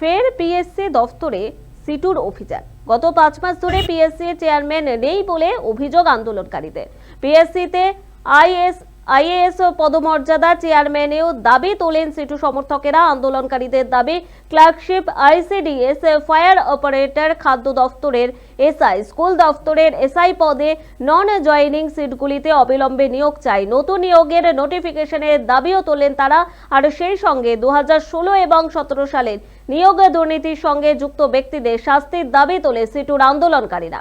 ফের পিএসসি দফতরে সিটুর অভিযান। গত পাঁচ মাস ধরে পিএসসি চেয়ারম্যান নেই বলে অভিযোগ আন্দোলনকারীদের। পিএসসিতে আইএস আইএএস পদমর্যাদা চেয়ারম্যানেও দাবি তোলেন সিটু সমর্থকেরা। আন্দোলনকারীদের দাবি, ক্লার্কশিপ, আইসিডিএস, ফায়ার অপারেটর, খাদ্য দফতরের এসআই, স্কুল দফতরের এসআই পদে নন জয়নিং সিটগুলিতে অবিলম্বে নিয়োগ চাই। নতুন নিয়োগের নোটিফিকেশনের দাবিও তোলেন তারা। আর সেই সঙ্গে দু হাজার ষোলো এবং সতেরো সালের নিয়োগ দুর্নীতির সঙ্গে যুক্ত ব্যক্তিদের শাস্তির দাবি তোলে সিটুর আন্দোলনকারীরা।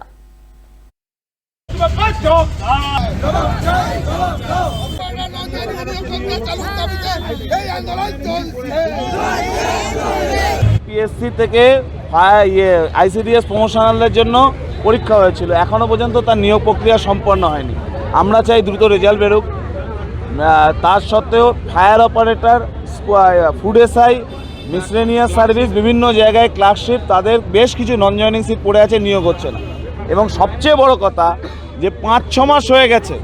পিএসসি থেকে ইয়ে আইসিডিএস প্রমোশনালের জন্য পরীক্ষা হয়েছিল। এখনও পর্যন্ত তার নিয়োগ প্রক্রিয়া সম্পন্ন হয়নি। আমরা চাই দ্রুত রেজাল্ট বেরোক। তার সত্ত্বেও fire operator food SI miscellaneous service বিভিন্ন জায়গায় ক্লার্কশিপ তাদের বেশ কিছু নন জয়নিং সিট পড়ে আছে, নিয়োগ হচ্ছে না। এবং সবচেয়ে বড় কথা যে পাঁচ ছ মাস হয়ে গেছে।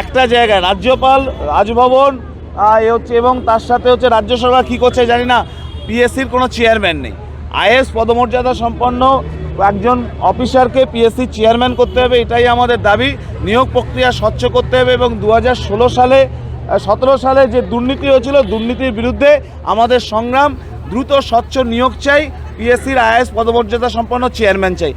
একটা জায়গায় রাজ্যপাল, রাজভবন এ হচ্ছে এবং তার সাথে হচ্ছে রাজ্য সরকার কী করছে জানি না পিএসসির কোনো চেয়ারম্যান নেই। আইএস পদমর্যাদা সম্পন্ন একজন অফিসারকে পিএসসি চেয়ারম্যান করতে হবে, এটাই আমাদের দাবি। নিয়োগ প্রক্রিয়া স্বচ্ছ করতে হবে এবং দু হাজার ষোলো সালে সতেরো সালে যে দুর্নীতি হয়েছিল, দুর্নীতির বিরুদ্ধে আমাদের সংগ্রাম, দ্রুত স্বচ্ছ নিয়োগ চাই পিএসসির আইএস পদমর্যাদা সম্পন্ন চেয়ারম্যান চাই।